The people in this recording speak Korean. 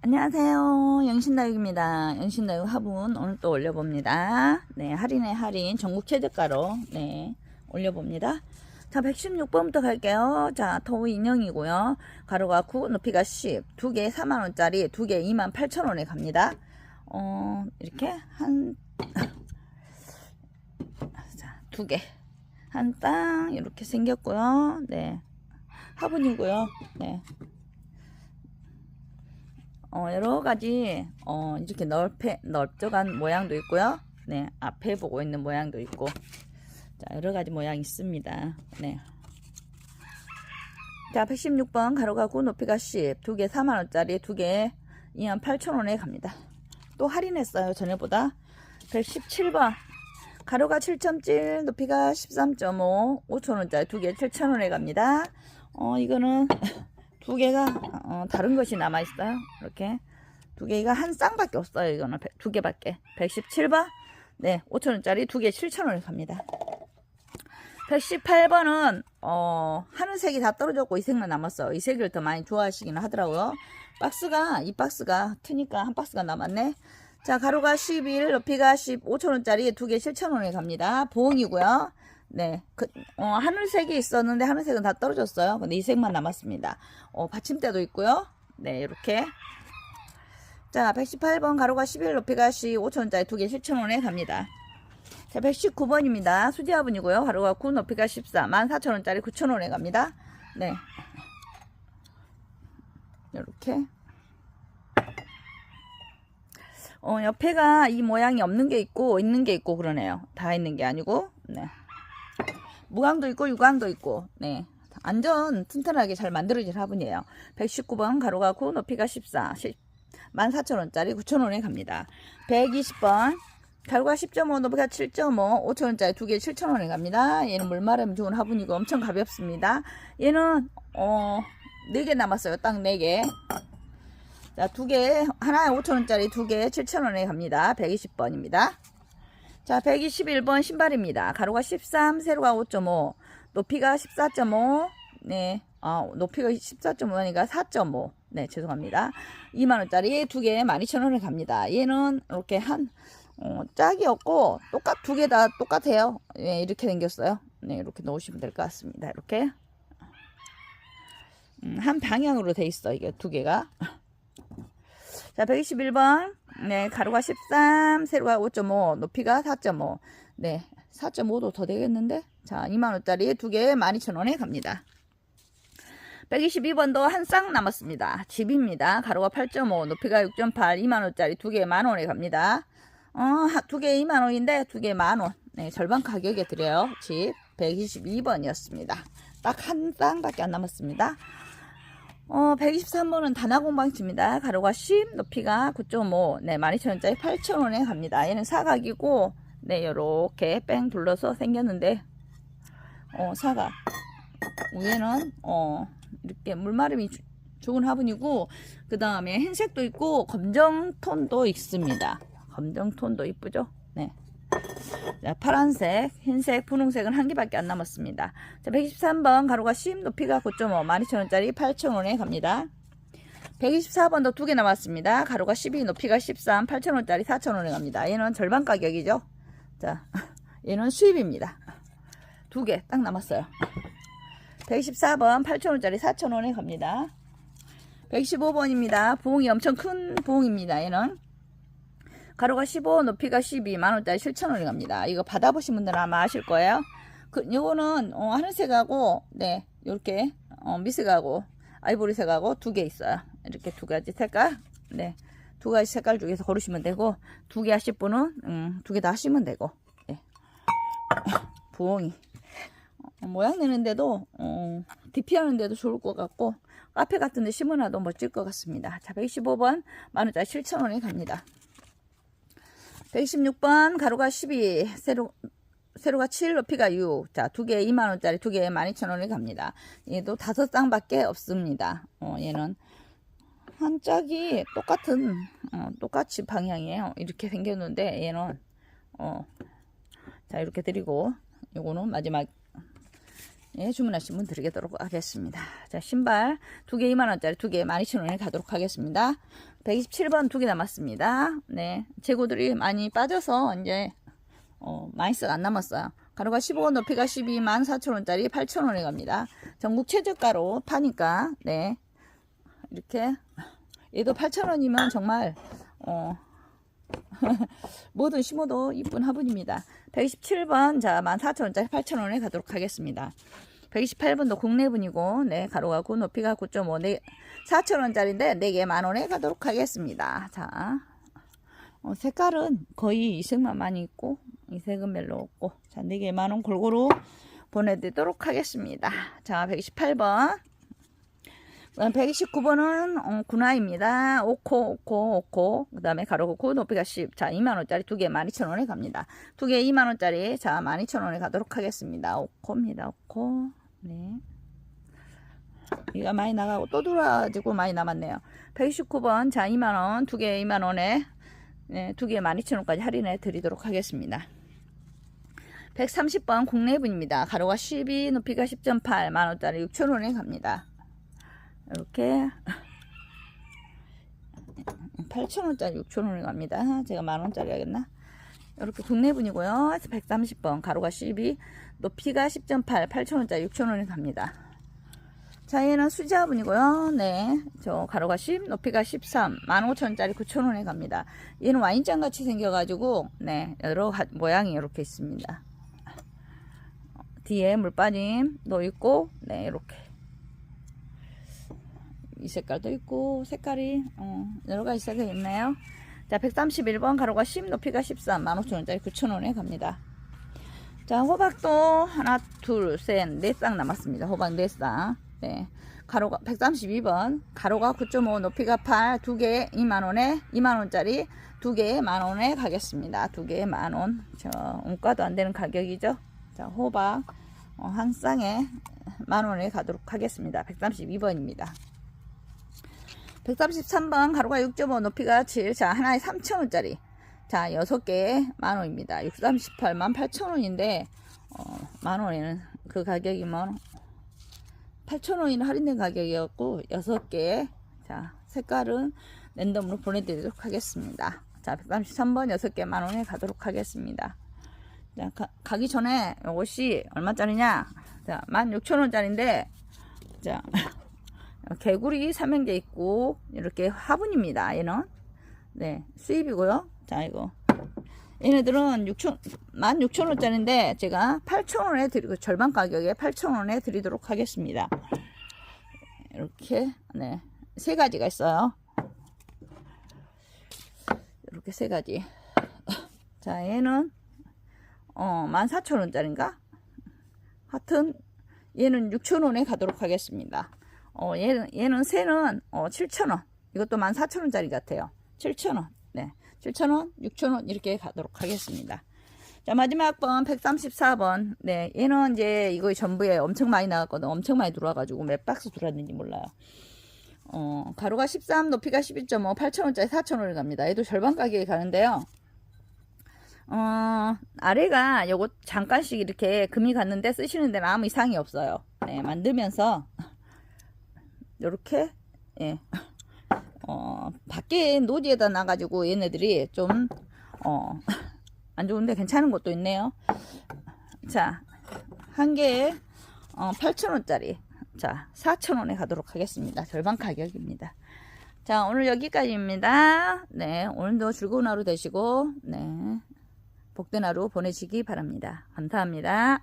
안녕하세요. 영신다육입니다. 영신다육 화분 오늘 또 올려봅니다. 네, 할인의 할인 전국 최저가로 네, 올려봅니다. 자, 116번부터 갈게요. 자, 토우 인형이고요. 가로가 9, 높이가 10, 두 개 4만원짜리, 두 개 2만 8천원에 갑니다. 어, 이렇게 한, 자, 두 개. 한 땅, 이렇게 생겼고요. 네. 화분이고요. 네. 어, 여러 가지 어, 이렇게 넓게 넓적한 모양도 있고요. 네, 앞에 보고 있는 모양도 있고, 자 여러 가지 모양이 있습니다. 네. 자, 116번 가로가 9, 높이가 10, 두 개 4만 원짜리, 두 개 2만 8천 원에 갑니다. 또 할인했어요 전에보다. 117번 가로가 7.7, 높이가 13.5, 5천 원짜리 두 개 7천 원에 갑니다. 어, 이거는 두 개가 어, 다른 것이 남아 있어요. 이렇게 두 개가 한 쌍밖에 없어요. 이거는 백- 두 개밖에. 117번 네 5천 원짜리 두 개 7천 원을 갑니다. 118번은 어, 하늘색이 다 떨어졌고 이 색만 남았어요. 이 색을 더 많이 좋아하시긴 하더라고요. 박스가 이 박스가 트니까 한 박스가 남았네. 자 가로가 11, 높이가 10, 5천 원짜리 두 개 7천 원에 갑니다. 보응이고요. 네, 그, 어, 하늘색이 있었는데 하늘색은 다 떨어졌어요. 근데 이 색만 남았습니다. 어, 받침대도 있고요. 네, 이렇게. 자, 118번 가로가 11, 높이가 10, 5천원짜리 두 개 7천원에 갑니다. 자, 119번입니다. 수지화분이고요. 가로가 9, 높이가 14, 14,000원짜리 9천원에 갑니다. 네. 이렇게. 어, 옆에가 이 모양이 없는 게 있고, 있는 게 있고 그러네요. 다 있는 게 아니고, 네. 무광도 있고 유광도 있고. 네. 완전 튼튼하게 잘 만들어진 화분이에요. 119번 가로가 9 높이가 14 14,000원짜리 9,000원에 갑니다. 120번 가로가 10.5 높이가 7.5 5,000원짜리 두 개 7,000원에 갑니다. 얘는 물마름 좋은 화분이고 엄청 가볍습니다. 얘는 어 4개 남았어요. 딱 4개. 자, 두 개, 하나에 5천원짜리 두 개 7천원에 갑니다. 120번입니다. 자, 121번 신발입니다. 가로가 13, 세로가 5.5, 높이가 14.5, 네, 아, 높이가 14.5니까 4.5. 네, 죄송합니다. 2만원짜리 두 개 12,000원에 갑니다. 얘는 이렇게 한, 어, 짝이 없고, 똑같, 두 개 다 똑같아요. 네, 이렇게 생겼어요. 네, 이렇게 놓으시면 될 것 같습니다. 이렇게. 음, 한 방향으로 돼 있어, 이게 두 개가. 자, 121번. 네, 가로가 13, 세로가 5.5, 높이가 4.5. 네, 4.5도 더 되겠는데? 자, 2만원짜리 두 개에 12,000원에 갑니다. 122번도 한 쌍 남았습니다. 집입니다. 가로가 8.5, 높이가 6.8, 2만원짜리 두 개에 만원에 갑니다. 어, 두 개에 2만원인데 두 개에 만원. 네, 절반 가격에 드려요. 집 122번이었습니다. 딱 한 쌍밖에 안 남았습니다. 어, 123번은 단화공방집입니다. 가로가 10, 높이가 9.5, 네, 12,000원짜리 8,000원에 갑니다. 얘는 사각이고, 네, 요렇게 뺑 둘러서 생겼는데, 어, 사각. 위에는, 어, 이렇게 물마름이 주- 좋은 화분이고, 그 다음에 흰색도 있고, 검정 톤도 있습니다. 검정 톤도 이쁘죠? 네. 자, 파란색, 흰색, 분홍색은 한 개밖에 안 남았습니다. 자, 123번 가로가 10, 높이가 9.5, 12,000원짜리 8,000원에 갑니다. 124번도 두 개 남았습니다. 가로가 12, 높이가 13, 8,000원짜리 4,000원에 갑니다. 얘는 절반 가격이죠. 자, 얘는 수입입니다. 두 개 딱 남았어요. 124번 8,000원짜리 4,000원에 갑니다. 115번입니다. 부엉이 엄청 큰 부엉입니다. 얘는. 가로가 15, 높이가 12, 만원짜리 7천원이 갑니다. 이거 받아보신 분들은 아마 아실 거예요. 그, 요거는, 어, 하늘색하고, 네, 요렇게, 어, 미색하고, 아이보리색하고 두 개 있어요. 이렇게 두 가지 색깔, 네, 두 가지 색깔 중에서 고르시면 되고, 두 개 하실 분은, 음, 두 개 다 하시면 되고, 네. 부엉이. 어, 모양 내는데도, 어, DP 하는데도 좋을 것 같고, 카페 같은 데 심어놔도 멋질 것 같습니다. 자, 115번, 만원짜리 7천원이 갑니다. 116번 가로가 12 세로 세로가 7 높이가 6. 자, 두 개에 2만 원짜리 두 개에 12,000원이 갑니다. 얘도 다섯 쌍밖에 없습니다. 어, 얘는 한 짝이 똑같은 어, 똑같이 방향이에요. 이렇게 생겼는데 얘는 어, 자, 이렇게 드리고 요거는 마지막 예, 주문하신 분 드리도록 하겠습니다. 자, 신발 두 개 2만 원짜리 두개 12,000원에 가도록 하겠습니다. 127번 두 개 남았습니다. 네. 재고들이 많이 빠져서 이제 어, 마이스가 안 남았어요. 가루가 15원, 높이가 12만 4천원짜리 8천원에 갑니다. 전국 최저가로 파니까, 네. 이렇게, 얘도 8천원이면 정말, 어, 뭐든 심어도 이쁜 화분입니다. 127번, 자, 14,000원짜리 8,000원에 가도록 하겠습니다. 128번도 국내분이고, 네, 가로가 9, 높이가 9.5, 네, 4,000원짜리인데, 4개 만원에 가도록 하겠습니다. 자, 어, 색깔은 거의 이 색만 많이 있고, 이 색은 별로 없고, 자, 4개 만원 골고루 보내드리도록 하겠습니다. 자, 128번. 129번은 어, 군화입니다. 오코, 오코, 오코. 그 다음에 가로고 9, 높이가 10. 자, 2만원짜리 두 개 12,000원에 갑니다. 두 개 2만원짜리. 자, 12,000원에 가도록 하겠습니다. 오코입니다. 오코. 네. 이가 많이 나가고 또 들어와가지고 많이 남았네요. 129번. 자, 2만원. 두 개 2만원에. 네, 두 개 12,000원까지 할인해 드리도록 하겠습니다. 130번 국내분입니다. 가로가 12, 높이가 10.8, 만원짜리 6,000원에 갑니다. 이렇게 8,000원짜리 6,000원에 갑니다. 제가 만원짜리 하겠나? 이렇게 국내분이고요. 130번 가로가 12 높이가 10.8 8,000원짜리 6,000원에 갑니다. 자 얘는 수자분이고요. 네. 저 가로가 10 높이가 13 15,000원짜리 9,000원에 갑니다. 얘는 와인잔 같이 생겨가지고 네 여러 가, 모양이 이렇게 있습니다. 뒤에 물 빠짐도 있고 네 이렇게 이 색깔도 있고 색깔이 어, 여러 가지 색이 있네요. 자 131번 가로가 10 높이가 13 15,000원짜리 9,000원에 갑니다. 자 호박도 하나 둘셋네 쌍 남았습니다. 호박 네 쌍. 네 가로가 132번 가로가 9.5 높이가 8 두개 2만원에 2만원짜리 두 개에 만원에 가겠습니다. 두 개에 만원 저 원가도 안 되는 가격이죠. 자 호박 어, 한 쌍에 만원에 가도록 하겠습니다. 132번입니다. 133번 가로가 6.5 높이가 7. 자, 하나에 3,000원짜리. 자, 6개에 만원입니다. 638만 8,000원인데, 어, 만원에는 그 가격이면 8,000원이나 할인된 가격이었고, 6개. 자, 색깔은 랜덤으로 보내드리도록 하겠습니다. 자, 133번 6개 만원에 가도록 하겠습니다. 자, 가, 가기 전에 이것이 얼마짜리냐? 자, 16,000원짜리인데, 자, 개구리 삼형제 있고 이렇게 화분입니다. 얘는 네 수입이고요. 자 이거 얘네들은 6천 16,000원짜리인데 제가 8,000원에 드리고 절반 가격에 8,000원에 드리도록 하겠습니다. 이렇게 네 세 가지가 있어요. 이렇게 세 가지. 자 얘는 어 14,000원짜리인가? 하여튼 얘는 6,000원에 가도록 하겠습니다. 어, 얘는, 얘는 새는, 어, 7,000원. 이것도 14,000원짜리 같아요. 7,000원. 네. 7,000원, 6,000원 이렇게 가도록 하겠습니다. 자, 마지막 번 134번. 네. 얘는 이제 이거 전부에 엄청 많이 나왔거든. 엄청 많이 들어와 가지고 몇 박스 들어왔는지 몰라요. 어, 가로가 13, 높이가 11.5, 8,000원짜리 4,000원을 갑니다. 얘도 절반 가격에 가는데요. 어, 아래가 요거 잠깐씩 이렇게 금이 갔는데 쓰시는 데는 아무 이상이 없어요. 네, 만들면서 요렇게 예. 어, 밖에 노지에다 놔가지고 얘네들이 좀 어, 안 좋은데 괜찮은 것도 있네요. 자, 한 개에 어, 8,000원짜리. 자, 4,000원에 가도록 하겠습니다. 절반 가격입니다. 자, 오늘 여기까지입니다. 네, 오늘도 즐거운 하루 되시고, 네, 복된 하루 보내시기 바랍니다. 감사합니다.